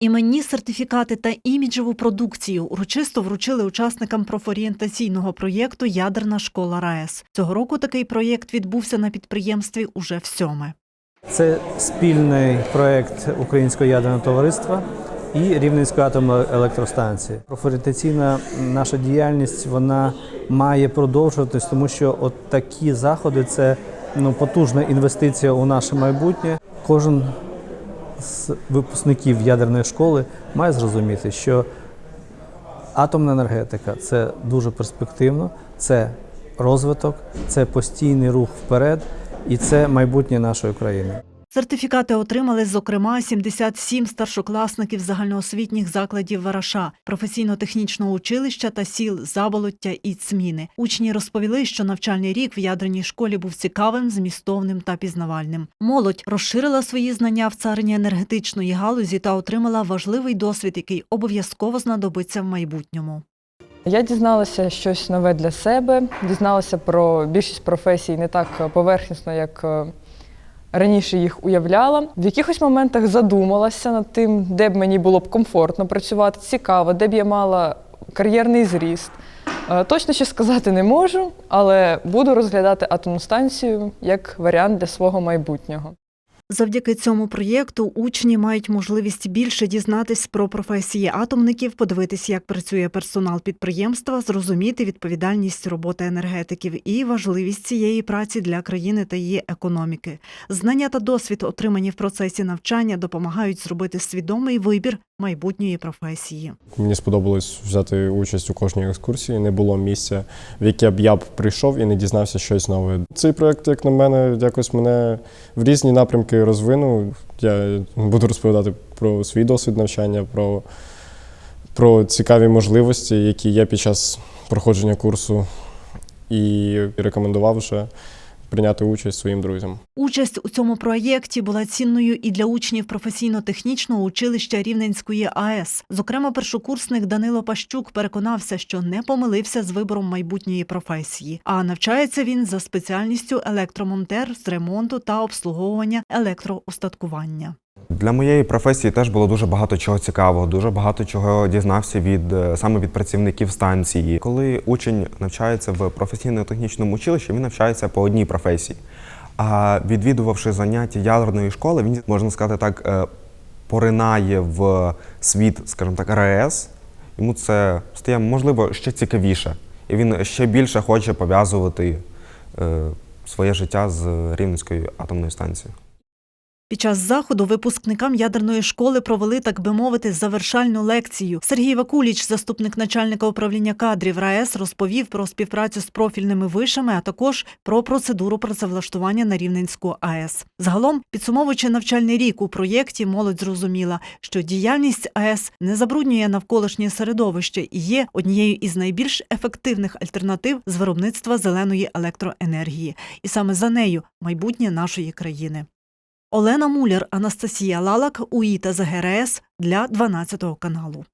Іменні сертифікати та іміджеву продукцію урочисто вручили учасникам профорієнтаційного проєкту Ядерна школа РаЕС. Цього року такий проєкт відбувся на підприємстві уже всьоме. Це спільний проект Українського ядерного товариства і Рівненської атомної електростанції. Профорієнтаційна наша діяльність вона має продовжуватись, тому що от такі заходи це ну, потужна інвестиція у наше майбутнє. Кожен з випускників ядерної школи має зрозуміти, що атомна енергетика це дуже перспективно, це розвиток, це постійний рух вперед, і це майбутнє нашої країни. Сертифікати отримали, зокрема, 77 старшокласників загальноосвітніх закладів Вараша, професійно-технічного училища та сіл Заболоття і Цміни. Учні розповіли, що навчальний рік в ядерній школі був цікавим, змістовним та пізнавальним. Молодь розширила свої знання в царині енергетичної галузі та отримала важливий досвід, який обов'язково знадобиться в майбутньому. Я дізналася щось нове для себе, дізналася про більшість професій не так поверхнісно, як е, раніше їх уявляла. В якихось моментах задумалася над тим, де б мені було б комфортно працювати, цікаво, де б я мала кар'єрний зріст. Е, Точно ще сказати не можу, але буду розглядати атомну станцію як варіант для свого майбутнього. Завдяки цьому проєкту учні мають можливість більше дізнатись про професії атомників, подивитись, як працює персонал підприємства, зрозуміти відповідальність роботи енергетиків і важливість цієї праці для країни та її економіки. Знання та досвід, отримані в процесі навчання, допомагають зробити свідомий вибір майбутньої професії. Мені сподобалось взяти участь у кожній екскурсії. Не було місця, в яке б я б прийшов і не дізнався щось нове. Цей проект, як на мене, якось мене в різні напрямки розвинув. Я буду розповідати про свій досвід навчання, про, про цікаві можливості, які є під час проходження курсу, і рекомендував вже прийняти участь своїм друзям. Участь у цьому проєкті була цінною і для учнів професійно-технічного училища Рівненської АЕС. Зокрема, першокурсник Данило Пащук переконався, що не помилився з вибором майбутньої професії, а навчається він за спеціальністю електромонтер з ремонту та обслуговування електроустаткування. Для моєї професії теж було дуже багато чого цікавого, дуже багато чого дізнався від е, саме від працівників станції. Коли учень навчається в професійно-технічному училищі, він навчається по одній професії. А відвідувавши заняття ядерної школи, він можна сказати так, е, поринає в світ, скажімо так, РАЕС. Йому це стає можливо ще цікавіше, і він ще більше хоче пов'язувати е, своє життя з Рівненською атомною станцією. Під час заходу випускникам ядерної школи провели, так би мовити, завершальну лекцію. Сергій Вакуліч, заступник начальника управління кадрів РаЕС, розповів про співпрацю з профільними вишами, а також про процедуру працевлаштування на Рівненську АЕС. Загалом, підсумовуючи навчальний рік у проєкті, молодь зрозуміла, що діяльність АЕС не забруднює навколишнє середовище і є однією із найбільш ефективних альтернатив з виробництва зеленої електроенергії. І саме за нею майбутнє нашої країни. Олена Муляр, Анастасія Лалак, УІТА ЗГРС для 12 каналу.